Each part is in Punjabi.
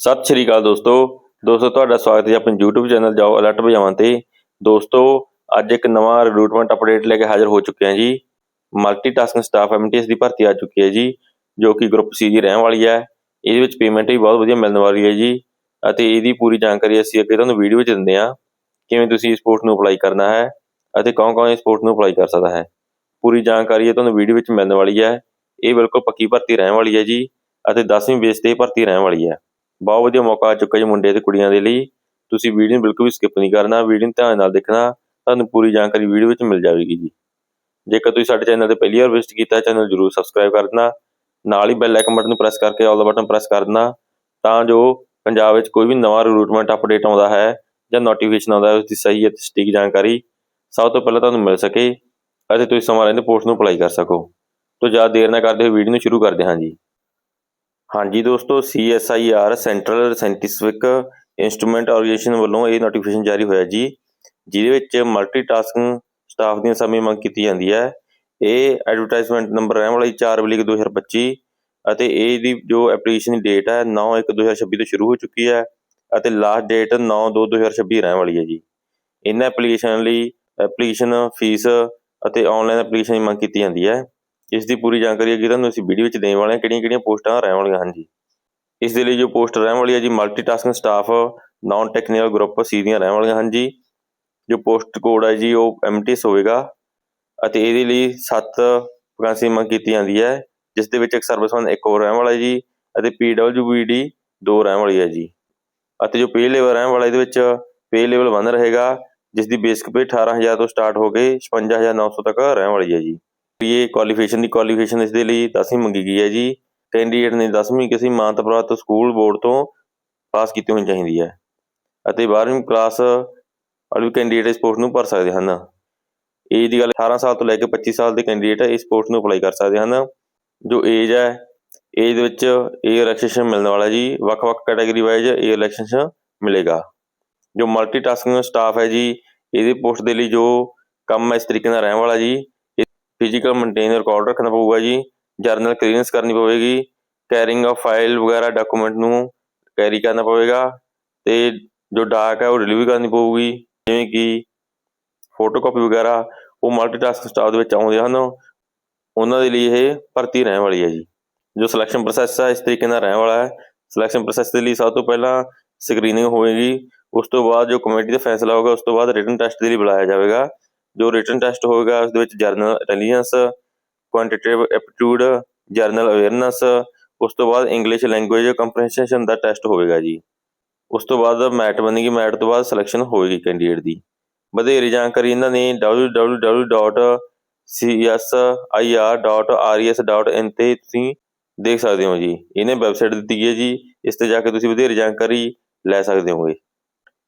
ਸਤਿ ਸ਼੍ਰੀ ਅਕਾਲ ਦੋਸਤੋ। ਦੋਸਤੋ, ਤੁਹਾਡਾ ਸਵਾਗਤ ਹੈ ਆਪਣੇ YouTube ਚੈਨਲ ਜਾਓ ਅਲਰਟ ਭਜਾਵਾਂ ਤੇ। ਦੋਸਤੋ, ਅੱਜ ਇੱਕ ਨਵਾਂ ਰਿਕਰੂਟਮੈਂਟ ਅਪਡੇਟ ਲੈ ਕੇ ਹਾਜ਼ਰ ਹੋ ਚੁੱਕੇ ਹਾਂ ਜੀ। ਮਲਟੀਟਾਸਕਿੰਗ ਸਟਾਫ ਐਮਟੀਐਸ ਦੀ ਭਰਤੀ ਆ ਚੁੱਕੀ ਹੈ ਜੀ, ਜੋ ਕਿ ਗਰੁੱਪ ਸੀ ਦੀ ਰਹਿਣ ਵਾਲੀ ਹੈ। ਇਹਦੇ ਵਿੱਚ ਪੇਮੈਂਟ ਵੀ ਬਹੁਤ ਵਧੀਆ ਮਿਲਣ ਵਾਲੀ ਹੈ ਜੀ। ਅਤੇ ਇਹਦੀ ਪੂਰੀ ਜਾਣਕਾਰੀ ਅਸੀਂ ਅੱਗੇ ਤੁਹਾਨੂੰ ਵੀਡੀਓ ਵਿੱਚ ਦਿੰਦੇ ਹਾਂ। ਕਿਵੇਂ ਤੁਸੀਂ ਇਸ ਪੋਸਟ ਨੂੰ ਅਪਲਾਈ ਕਰਨਾ ਹੈ ਅਤੇ ਕੌਣ-ਕੌਣ ਇਸ ਪੋਸਟ ਨੂੰ ਅਪਲਾਈ ਕਰ ਸਕਦਾ ਹੈ। ਪੂਰੀ ਜਾਣਕਾਰੀ ਇਹ ਤੁਹਾਨੂੰ ਵੀਡੀਓ ਵਿੱਚ ਮਿਲਣ ਵਾਲੀ ਹੈ। ਇਹ ਬਿਲਕੁਲ ਪੱਕੀ ਭਰਤੀ ਰਹਿਣ ਵਾਲੀ ਹੈ ਜੀ ਅਤੇ 10ਵੀਂ ਬੇਸ ਤੇ ਭਰਤੀ ਰਹਿਣ ਵਾਲੀ ਹੈ। ਬਹੁਤ ਵਧੀਆ ਮੌਕਾ ਆ ਚੁੱਕਾ ਜੀ ਮੁੰਡੇ ਤੇ ਕੁੜੀਆਂ ਦੇ ਲਈ। ਤੁਸੀਂ ਵੀਡੀਓ ਨੂੰ ਬਿਲਕੁਲ ਵੀ ਸਕਿਪ ਨਹੀਂ ਕਰਨਾ, ਵੀਡੀਓ ਨੂੰ ਧਿਆਨ ਨਾਲ ਦੇਖਣਾ, ਤੁਹਾਨੂੰ ਪੂਰੀ ਜਾਣਕਾਰੀ ਵੀਡੀਓ ਵਿੱਚ ਮਿਲ ਜਾਵੇਗੀ ਜੀ। ਜੇਕਰ ਤੁਸੀਂ ਸਾਡੇ ਚੈਨਲ ਤੇ ਪਹਿਲੀ ਵਾਰ ਵਿਜ਼ਿਟ ਕੀਤਾ ਚੈਨਲ ਜਰੂਰ ਸਬਸਕ੍ਰਾਈਬ ਕਰ ਦੇਣਾ। ਨਾਲ ਹੀ ਬੈਲ ਆਈਕਨ ਬਟਨ ਨੂੰ ਪ੍ਰੈਸ ਕਰਕੇ ਆਲ ਦਾ ਬਟਨ ਪ੍ਰੈਸ ਕਰ ਦੇਣਾ, ਤਾਂ ਜੋ ਪੰਜਾਬ ਵਿੱਚ ਕੋਈ ਵੀ ਨਵਾਂ ਰਿਕਰੂਟਮੈਂਟ ਅਪਡੇਟ ਆਉਂਦਾ ਹੈ ਜਾਂ ਨੋਟੀਫਿਕੇਸ਼ਨ ਆਉਂਦਾ ਹੈ ਉਸ ਦੀ ਸਹੀ ਅਤੇ ਸਟੀਕ ਜਾਣਕਾਰੀ ਸਭ ਤੋਂ ਪਹਿਲਾਂ ਤੁਹਾਨੂੰ ਮਿਲ ਸਕੇ ਅਤੇ ਤੁਸੀਂ ਸਮਾਂ ਰਹਿੰਦੇ ਪੋਸਟ ਨੂੰ ਅਪਲਾਈ ਕਰ ਸਕੋ। ਤੋਂ ਜ਼ਿਆਦਾ ਦੇਰ ਨਾ ਕਰਦੇ ਹੋਏ ਵੀਡੀਓ ਨੂੰ ਸ਼ੁਰੂ ਕਰਦੇ ਹਾਂ ਜੀ। ਹਾਂਜੀ ਦੋਸਤੋ CSIR central scientific instrument organisation ਵੱਲੋਂ ਇਹ ਨੋਟੀਫਿਕੇਸ਼ਨ ਜਾਰੀ ਹੋਇਆ ਜੀ, ਜਿਹਦੇ ਵਿੱਚ ਮਲਟੀਟਾਸਕਿੰਗ ਸਟਾਫ ਦੀਆਂ ਸਮੇਂ ਮੰਗ ਕੀਤੀ ਜਾਂਦੀ ਹੈ। ਇਹ ਐਡਵਰਟਾਈਜ਼ਮੈਂਟ ਨੰਬਰ ਰਹਿਣ ਵਾਲੀ 4 ਬਲੀ 2025 ਅਤੇ ਇਹ ਦੀ ਜੋ ਐਪਲੀਕੇਸ਼ਨ ਦੀ ਡੇਟ ਹੈ 9/1/2026 ਤੋਂ ਸ਼ੁਰੂ ਹੋ ਚੁੱਕੀ ਹੈ ਅਤੇ ਲਾਸਟ ਡੇਟ 9/2/2026 ਰਹਿਣ ਵਾਲੀ ਹੈ ਜੀ। ਇਹਨਾਂ ਐਪਲੀਕੇਸ਼ਨ ਲਈ ਐਪਲੀਕੇਸ਼ਨ ਫੀਸ ਅਤੇ ਆਨਲਾਈਨ ਐਪਲੀਕੇਸ਼ਨ ਦੀ ਮੰਗ ਕੀਤੀ ਜਾਂਦੀ ਹੈ। ਇਸ ਦੀ ਪੂਰੀ ਜਾਣਕਾਰੀ ਅੱਗੇ ਤੁਹਾਨੂੰ ਅਸੀਂ ਵੀਡੀਓ ਵਿੱਚ ਦੇਣ ਵਾਲੇ ਹਾਂ ਕਿਹੜੀਆਂ ਕਿਹੜੀਆਂ ਪੋਸਟਾਂ ਰਹਿਣ ਵਾਲੀਆਂ ਹਨ ਜੀ ਇਸ ਦੇ ਲਈ ਜੋ ਪੋਸਟ ਰਹਿਣ ਵਾਲੀ ਹੈ ਜੀ multitasking staff non technical group C ਦੀਆਂ ਰਹਿਣ ਵਾਲੀਆਂ ਹਨ ਜੀ ਜੋ ਪੋਸਟ ਕੋਡ ਹੈ ਜੀ, ਉਹ ਐਮਟੀਐਸ ਹੋਵੇਗਾ ਅਤੇ ਇਹਦੇ ਲਈ 7 ਵਕੈਂਸੀ ਮੰਗ ਕੀਤੀ ਜਾਂਦੀ ਹੈ, ਜਿਸ ਦੇ ਵਿੱਚ ਇੱਕ ਸਰਵਿਸਮੈਨ ਇੱਕ ਹੋਰ ਰਹਿਣ ਵਾਲਾ ਹੈ ਜੀ ਅਤੇ ਪੀਡਬਲਯੂਬੀਡੀ ਦੋ ਰਹਿਣ ਵਾਲੀ ਹੈ ਜੀ। ਅਤੇ ਜੋ ਪੇ ਲੈਵਲ ਰਹਿਣ ਵਾਲਾ, ਇਹਦੇ ਵਿੱਚ ਪੇ ਲੈਵਲ 1 ਰਹੇਗਾ, ਜਿਸ ਦੀ ਬੇਸਿਕ ਪੇ 18000 ਤੋਂ ਸਟਾਰਟ ਹੋ ਕੇ 55900 ਤੱਕ ਰਹਿਣ ਵਾਲੀ ਹੈ ਜੀ। ਇਹ ਕੁਆਲੀਫਿਕੇਸ਼ਨ ਦੀ ਕੁਆਲੀਫਿਕੇਸ਼ਨ ਇਸ ਦੇ ਲਈ 10ਵੀਂ ਮੰਗੀ ਗਈ ਹੈ ਜੀ। ਕੈਂਡੀਡੇਟ ਨੇ 10ਵੀਂ ਕਿਸੇ ਮਾਨਤਾ ਪ੍ਰਾਪਤ ਸਕੂਲ ਬੋਰਡ ਤੋਂ ਪਾਸ ਕੀਤੀ ਹੋਣੀ ਚਾਹੀਦੀ ਹੈ ਅਤੇ 12ਵੀਂ ਕਲਾਸ ਵਾਲੇ ਕੈਂਡੀਡੇਟ ਇਸ ਪੋਸਟ ਨੂੰ ਭਰ ਸਕਦੇ ਹਨ। ਏਜ ਦੀ ਗੱਲ 18 ਸਾਲ ਤੋਂ ਲੈ ਕੇ 25 ਸਾਲ ਦੇ ਕੈਂਡੀਡੇਟ ਇਸ ਪੋਸਟ ਨੂੰ ਅਪਲਾਈ ਕਰ ਸਕਦੇ ਹਨ। ਜੋ ਏਜ ਹੈ ਏਜ ਦੇ ਵਿੱਚ ਇਹ ਰਿਲੈਕਸੇਸ਼ਨ ਮਿਲਣ ਵਾਲਾ ਜੀ। ਵੱਖ-ਵੱਖ ਕੈਟਾਗਰੀ ਵਾਈਜ਼ ਇਹ ਰਿਲੈਕਸੇਸ਼ਨ ਮਿਲੇਗਾ। ਜੋ ਮਲਟੀਟਾਸਕਿੰਗ ਸਟਾਫ ਹੈ ਜੀ, ਇਹਦੇ ਪੋਸਟ ਦੇ ਲਈ ਜੋ ਕੰਮ ਇਸ ਤਰੀਕੇ ਨਾਲ ਰਹਿਣ ਵਾਲਾ ਜੀ। ਫਿਜ਼ੀਕਲ ਮੇਨਟੇਨ ਰਿਕਾਰਡ ਰੱਖਣਾ ਪਊਗਾ ਜੀ। ਜਰਨਲ ਕਲੀਅਰੈਂਸ ਕਰਨੀ ਪਵੇਗੀ। ਕੈਰਿੰਗ ਆਫ ਫਾਈਲ ਵਗੈਰਾ ਡਾਕੂਮੈਂਟ ਨੂੰ ਕੈਰੀ ਕਰਨਾ ਪਵੇਗਾ। ਤੇ ਜੋ ਡਾਕ ਹੈ ਉਹ ਡਿਲੀਵਰੀ ਕਰਨੀ ਪਊਗੀ। ਜਿਵੇਂ ਕਿ ਫੋਟੋਕਾਪੀ ਵਗੈਰਾ ਉਹ ਮਲਟੀਟਾਸਕ ਸਟਾਫ ਦੇ ਵਿੱਚ ਆਉਂਦੇ ਹਨ। ਉਹਨਾਂ ਦੇ ਲਈ ਇਹ ਭਰਤੀ ਰਹਿਣ ਵਾਲੀ ਹੈ ਜੀ। ਜੋ ਸਿਲੈਕਸ਼ਨ ਪ੍ਰੋਸੈਸ ਹੈ, ਇਸ ਤਰੀਕੇ ਨਾਲ ਰਹਿਣ ਵਾਲਾ ਹੈ। ਸਿਲੈਕਸ਼ਨ ਪ੍ਰੋਸੈਸ ਦੇ ਲਈ ਸਭ ਤੋਂ ਪਹਿਲਾਂ ਸਕਰੀਨਿੰਗ ਹੋਵੇਗੀ। ਉਸ ਤੋਂ ਬਾਅਦ ਜੋ ਕਮੇਟੀ ਦਾ ਫੈਸਲਾ ਹੋਗਾ ਉਸ ਤੋਂ ਬਾਅਦ ਰਿਟਨ ਟੈਸਟ ਦੇ ਲਈ ਬੁਲਾਇਆ ਜਾਵੇਗਾ। ਜੋ ਰਿਟਨ ਟੈਸਟ ਹੋਵੇਗਾ ਉਸ ਦੇ ਵਿੱਚ general intelligence quantitative aptitude general awareness ਉਸ ਤੋਂ ਬਾਅਦ ਇੰਗਲਿਸ਼ ਲੈਂਗੁਏਜ ਕੰਪਰੀਹੈਂਸ਼ਨ ਦਾ ਟੈਸਟ ਹੋਵੇਗਾ ਜੀ। ਉਸ ਤੋਂ ਬਾਅਦ ਮੈਟ ਬਣੇਗੀ ਮੈਟ ਤੋਂ ਬਾਅਦ ਸਿਲੈਕਸ਼ਨ ਹੋਵੇਗੀ ਕੈਂਡੀਡੇਟ ਦੀ। ਵਧੇਰੇ ਜਾਣਕਾਰੀ ਇਹਨਾਂ ਨੇ www.csir.res.in ਤੇ ਤੁਸੀਂ ਦੇਖ ਸਕਦੇ ਹੋ ਜੀ। ਇਹਨੇ ਵੈਬਸਾਈਟ ਦਿੱਤੀ ਹੈ ਜੀ, ਇਸ ਤੇ ਜਾ ਕੇ ਤੁਸੀਂ ਵਧੇਰੇ ਜਾਣਕਾਰੀ ਲੈ ਸਕਦੇ ਹੋਗੇ।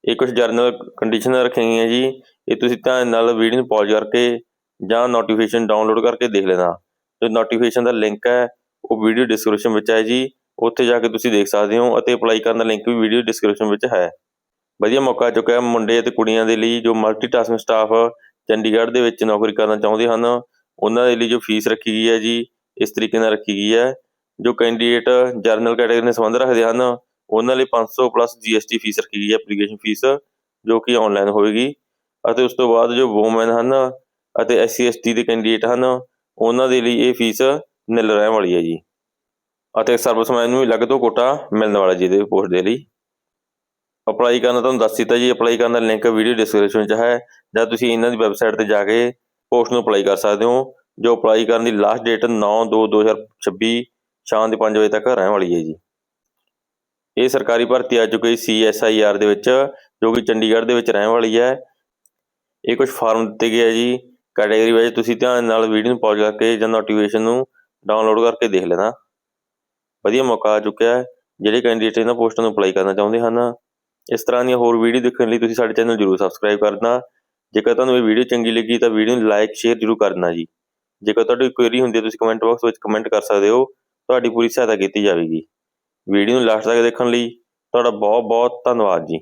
ਇਹ ਕੁਝ ਜਰਨਲ ਕੰਡੀਸ਼ਨ ਰੱਖੀਆਂ ਗਈਆਂ ਜੀ। ਇਹ ਤੁਸੀਂ ਧਿਆਨ ਨਾਲ ਵੀਡੀਓ ਨੂੰ ਪੌਜ਼ ਕਰਕੇ ਜਾਂ ਨੋਟੀਫਿਕੇਸ਼ਨ ਡਾਊਨਲੋਡ ਕਰਕੇ ਦੇਖ ਲੈਣਾ। ਜੋ ਨੋਟੀਫਿਕੇਸ਼ਨ ਦਾ ਲਿੰਕ ਹੈ, ਉਹ ਵੀਡੀਓ ਡਿਸਕ੍ਰਿਪਸ਼ਨ ਵਿੱਚ ਹੈ ਜੀ। ਉੱਥੇ ਜਾ ਕੇ ਤੁਸੀਂ ਦੇਖ ਸਕਦੇ ਹੋ ਅਤੇ ਅਪਲਾਈ ਕਰਨ ਦਾ ਲਿੰਕ ਵੀ ਵੀਡੀਓ ਡਿਸਕ੍ਰਿਪਸ਼ਨ ਵਿੱਚ ਹੈ। ਵਧੀਆ ਮੌਕਾ ਆ ਚੁੱਕਾ ਹੈ ਮੁੰਡੇ ਅਤੇ ਕੁੜੀਆਂ ਦੇ ਲਈ ਜੋ ਮਲਟੀਟਾਸਕਿੰਗ ਸਟਾਫ ਚੰਡੀਗੜ੍ਹ ਦੇ ਵਿੱਚ ਨੌਕਰੀ ਕਰਨਾ ਚਾਹੁੰਦੇ ਹਨ। ਉਹਨਾਂ ਦੇ ਲਈ ਜੋ ਫੀਸ ਰੱਖੀ ਗਈ ਹੈ ਜੀ, ਇਸ ਤਰੀਕੇ ਨਾਲ ਰੱਖੀ ਗਈ ਹੈ। ਜੋ ਕੈਂਡੀਡੇਟ ਜਰਨਲ ਕੈਟਾਗਰੀ ਨਾਲ ਸੰਬੰਧ ਰੱਖਦੇ ਹਨ, ਉਹਨਾਂ ਲਈ 500 ਪਲੱਸ GST ਫੀਸ ਰੱਖੀ ਗਈ ਹੈ ਐਪਲੀਕੇਸ਼ਨ ਫੀਸ ਜੋ ਕਿ ਆਨਲਾਈਨ ਹੋਵੇਗੀ। ਅਤੇ ਉਸ ਤੋਂ ਬਾਅਦ ਜੋ ਵੂਮਨ ਹਨ ਅਤੇ SC ST ਦੇ ਕੈਂਡੀਡੇਟ ਹਨ, ਉਹਨਾਂ ਦੇ ਲਈ ਇਹ ਫੀਸ ਨਿਲ ਰਹਿਣ ਵਾਲੀ ਹੈ ਜੀ। ਅਤੇ ਸਰਵਿਸਮੈਨ ਨੂੰ ਅਲੱਗ ਤੋਂ ਕੋਟਾ ਮਿਲਣ ਵਾਲਾ ਜੀ ਇਹਦੇ ਪੋਸਟ ਦੇ ਲਈ। ਅਪਲਾਈ ਕਰਨਾ ਤੁਹਾਨੂੰ ਦੱਸ ਦਿੱਤਾ ਜੀ ਅਪਲਾਈ ਕਰਨ ਦਾ ਲਿੰਕ ਵੀਡੀਓ ਡਿਸਕ੍ਰਿਪਸ਼ਨ 'ਚ ਹੈ, ਜਾਂ ਤੁਸੀਂ ਇਹਨਾਂ ਦੀ ਵੈਬਸਾਈਟ ਤੇ ਜਾ ਕੇ ਪੋਸਟ ਨੂੰ ਅਪਲਾਈ ਕਰ ਸਕਦੇ ਹੋ, ਜੋ ਅਪਲਾਈ ਕਰਨ ਦੀ ਲਾਸਟ ਡੇਟ 9/2/2026 ਸ਼ਾਮ ਦੇ 5 ਵਜੇ ਤੱਕ ਰਹਿਣ ਵਾਲੀ ਹੈ ਜੀ। ਇਹ ਸਰਕਾਰੀ ਭਰਤੀ ਆ ਚੁੱਕੀ CSIR ਦੇ ਵਿੱਚ, ਜੋ ਕਿ ਚੰਡੀਗੜ੍ਹ ਦੇ ਵਿੱਚ ਰਹਿਣ ਵਾਲੀ ਹੈ। ਇਹ ਕੁਝ ਫਾਰਮ ਦਿੱਤੇ ਗਏ ਆ ਜੀ। ਕੈਟਾਗਰੀ ਵਾਈਜ਼ ਤੁਸੀਂ ਧਿਆਨ ਨਾਲ ਵੀਡੀਓ ਨੂੰ ਪੌਜ਼ ਕਰਕੇ ਜਾਂ ਨੋਟੀਫਿਕੇਸ਼ਨ ਨੂੰ ਡਾਊਨਲੋਡ ਕਰਕੇ ਦੇਖ ਲੈਣਾ। ਵਧੀਆ ਮੌਕਾ ਆ ਚੁੱਕਿਆ ਹੈ। ਜਿਹੜੇ ਕੈਂਡੀਡੇਟ ਇਹਨਾਂ ਪੋਸਟਾਂ ਨੂੰ ਅਪਲਾਈ ਕਰਨਾ ਚਾਹੁੰਦੇ ਹਨ, ਇਸ ਤਰ੍ਹਾਂ ਦੀਆਂ ਹੋਰ ਵੀਡੀਓ ਦੇਖਣ ਲਈ ਤੁਸੀਂ ਸਾਡੇ ਚੈਨਲ ਜਰੂਰ ਸਬਸਕ੍ਰਾਈਬ ਕਰਨਾ। ਜੇਕਰ ਤੁਹਾਨੂੰ ਇਹ ਵੀਡੀਓ ਚੰਗੀ ਲੱਗੀ ਤਾਂ ਵੀਡੀਓ ਨੂੰ ਲਾਈਕ ਸ਼ੇਅਰ ਜਰੂਰ ਕਰਨਾ ਜੀ। ਜੇਕਰ ਤੁਹਾਡੀ ਕੋਈ ਕੁਐਰੀ ਹੁੰਦੀ ਹੈ, ਤੁਸੀਂ ਕਮੈਂਟ ਬਾਕਸ ਵਿੱਚ ਕਮੈਂਟ ਕਰ ਸਕਦੇ ਹੋ। ਤੁਹਾਡੀ ਪੂਰੀ ਸਹਾਇਤਾ ਕੀਤੀ ਜਾਵੇਗੀ। ਵੀਡੀਓ ਨੂੰ ਲਾਸਟ ਤੱਕ ਦੇਖਣ ਲਈ ਤੁਹਾਡਾ ਬਹੁਤ ਬਹੁਤ ਧੰਨਵਾਦ ਜੀ।